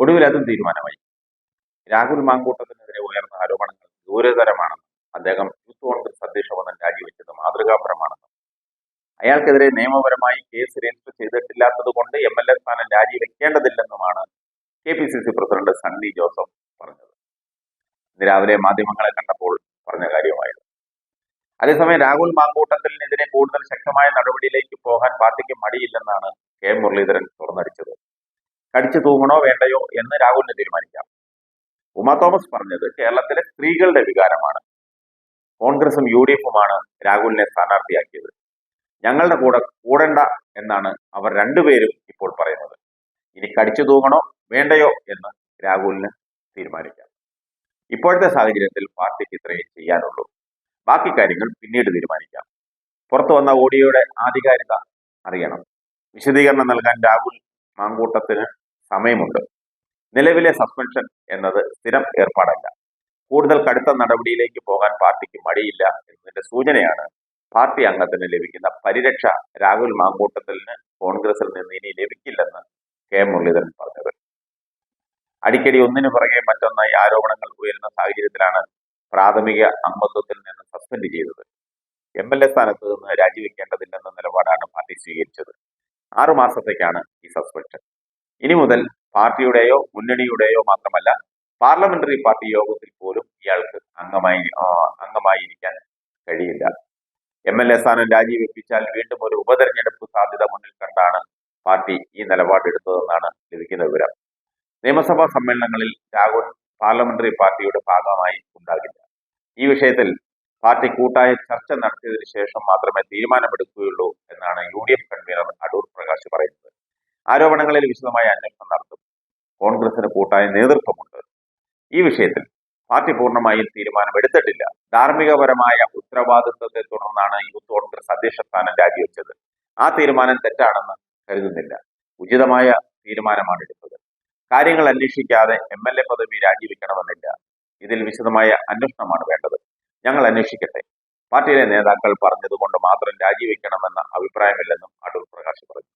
ഒടുവിൽ അതും തീരുമാനമായി. രാഹുൽ മാങ്കൂട്ടത്തിനെതിരെ ഉയർന്ന ആരോപണങ്ങൾ ദൂരതരമാണെന്നും അദ്ദേഹം യൂത്ത് കോൺഗ്രസ് അധ്യക്ഷ പദം രാജിവെച്ചത് മാതൃകാപരമാണെന്നും. അയാൾക്കെതിരെ നിയമപരമായി കേസ് രജിസ്റ്റർ ചെയ്തിട്ടില്ലാത്തത് കൊണ്ട് എം എൽ എ സ്ഥാനം രാജിവെക്കേണ്ടതില്ലെന്നുമാണ് K P C C president Sunny Joseph പറഞ്ഞത്. ഇന്ന് രാവിലെ മാധ്യമങ്ങളെ കണ്ടപ്പോൾ പറഞ്ഞ കാര്യമായിരുന്നു. അതേസമയം രാഹുൽ മാങ്കൂട്ടത്തിനെതിരെ കൂടുതൽ ശക്തമായ നടപടിയിലേക്ക് പോകാൻ പാർട്ടിക്ക് മടിയില്ലെന്നാണ് കെ മുരളീധരൻ തുറന്നടിച്ചത്. കടിച്ചു തൂങ്ങണോ വേണ്ടയോ എന്ന് രാഹുലിന് തീരുമാനിക്കാം. ഉമ തോമസ് പറഞ്ഞത് കേരളത്തിലെ സ്ത്രീകളുടെ വികാരമാണ്. കോൺഗ്രസും യു ഡി എഫുമാണ് രാഹുലിനെ സ്ഥാനാർത്ഥിയാക്കിയത്. ഞങ്ങളുടെ കൂടെ കൂടണ്ട എന്നാണ് അവർ രണ്ടുപേരും ഇപ്പോൾ പറയുന്നത്. ഇനി കടിച്ചു തൂങ്ങണോ വേണ്ടയോ എന്ന് രാഹുലിന് തീരുമാനിക്കാം. ഇപ്പോഴത്തെ സാഹചര്യത്തിൽ പാർട്ടിക്ക് ഇത്രയും ചെയ്യാനുള്ളൂ. ബാക്കി കാര്യങ്ങൾ പിന്നീട് തീരുമാനിക്കാം. പുറത്തു വന്ന ഓഡിയോയുടെ ആധികാരിക അറിയണം. വിശദീകരണം നൽകാൻ രാഹുൽ മാങ്കൂട്ടത്തിന് സമയമുണ്ട്. നിലവിലെ സസ്പെൻഷൻ എന്നത് സ്ഥിരം ഏർപ്പാടല്ല. കൂടുതൽ കടുത്ത നടപടിയിലേക്ക് പോകാൻ പാർട്ടിക്ക് മടിയില്ല എന്നതിന്റെ സൂചനയാണ് പാർട്ടി അംഗത്തിന് ലഭിക്കുന്ന പരിരക്ഷ രാഹുൽ മാങ്കൂട്ടത്തിന് കോൺഗ്രസിൽ നിന്ന് ഇനി ലഭിക്കില്ലെന്ന് കെ മുരളീധരൻ പറഞ്ഞത്. അടിക്കടി ഒന്നിനു പുറകെ മറ്റൊന്നായി ആരോപണങ്ങൾ ഉയരുന്ന സാഹചര്യത്തിലാണ് പ്രാഥമിക അംഗത്വത്തിൽ നിന്ന് സസ്പെൻഡ് ചെയ്തത്. എം എൽ എ സ്ഥാനത്ത് നിന്ന് രാജിവെക്കേണ്ടതില്ലെന്ന നിലപാടാണ് പാർട്ടി സ്വീകരിച്ചത്. ആറുമാസത്തേക്കാണ് ഈ സസ്പെൻഷൻ ഇനി മുതൽ പാർട്ടിയുടെയോ മുന്നണിയുടെയോ മാത്രമല്ല പാർലമെന്ററി പാർട്ടി യോഗത്തിൽ പോലും ഇയാൾക്ക് അംഗമായി അംഗമായിരിക്കാൻ കഴിയില്ല. എം എൽ എ സ്ഥാനം രാജിവെപ്പിച്ചാൽ വീണ്ടും ഒരു ഉപതെരഞ്ഞെടുപ്പ് സാധ്യത മുന്നിൽ കണ്ടാണ് പാർട്ടി ഈ നിലപാടെടുത്തതെന്നാണ് ലഭിക്കുന്ന വിവരം. നിയമസഭാ സമ്മേളനങ്ങളിൽ രാഹുൽ പാർലമെന്ററി പാർട്ടിയുടെ ഭാഗമായി ഉണ്ടാകില്ല. ഈ വിഷയത്തിൽ പാർട്ടി കൂട്ടായ ചർച്ച നടത്തിയതിനു ശേഷം മാത്രമേ തീരുമാനമെടുക്കുകയുള്ളൂ എന്നാണ് U D F convener Adoor Prakash പറയുന്നത് ആരോപണങ്ങളിൽ വിശദമായ അന്വേഷണം നടത്തും. കോൺഗ്രസിന് കൂട്ടായ നേതൃത്വമുണ്ട്. ഈ വിഷയത്തിൽ പാർട്ടി പൂർണമായും തീരുമാനമെടുത്തിട്ടില്ല. ധാർമ്മികപരമായ ഉത്തരവാദിത്വത്തെ തുടർന്നാണ് യൂത്ത് കോൺഗ്രസ് അധ്യക്ഷ സ്ഥാനം രാജിവെച്ചത്. ആ തീരുമാനം തെറ്റാണെന്ന് കരുതുന്നില്ല. ഉചിതമായ തീരുമാനമാണ് എടുത്തത്. കാര്യങ്ങൾ അന്വേഷിക്കാതെ എം എൽ എ പദവി രാജിവെക്കണമെന്നില്ല. ഇതിൽ വിശദമായ അന്വേഷണമാണ് വേണ്ടത്. ഞങ്ങൾ അന്വേഷിക്കട്ടെ. പാർട്ടിയിലെ നേതാക്കൾ പറഞ്ഞതുകൊണ്ട് മാത്രം രാജിവെക്കണമെന്ന അഭിപ്രായമില്ലെന്നും അടൂർ പ്രകാശ് പറഞ്ഞു.